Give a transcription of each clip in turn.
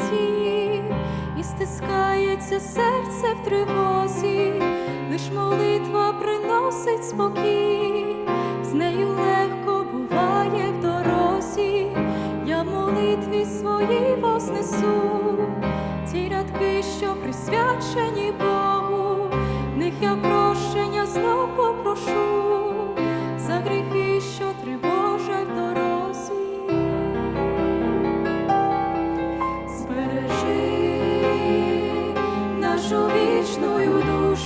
житті, і стискається серце в тривозі, лиш молитва приносить спокій, з нею легко буває в дорозі, я в молитві своїй вознесу, ті рядки, що присвячені Богу, них я прощення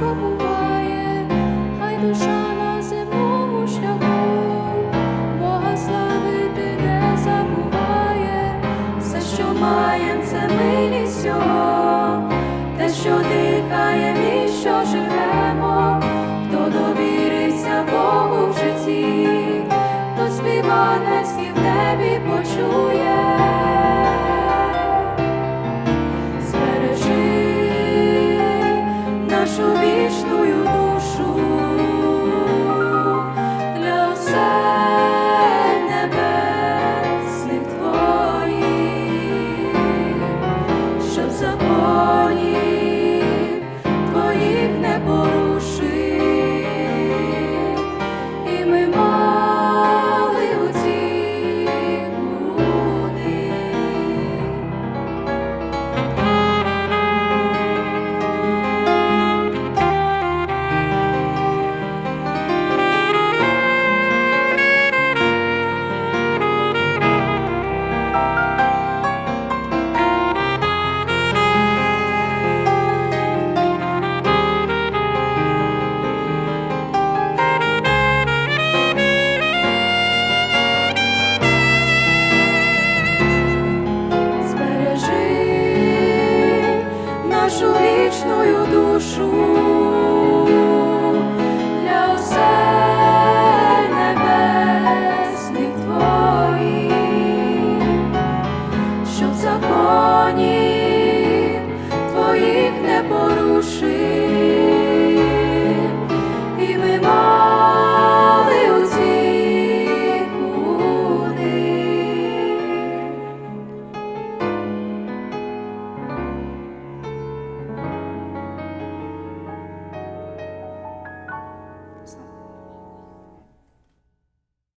важко хай душа на земному шляху, Бога славити не забуває, все, що маєм, це милість його, те, що дихаєм і що живемо, хто довірився Богу в житті, то співанецький в небі почує. Нашу вічную душу для осель небесних твоїх, щоб законів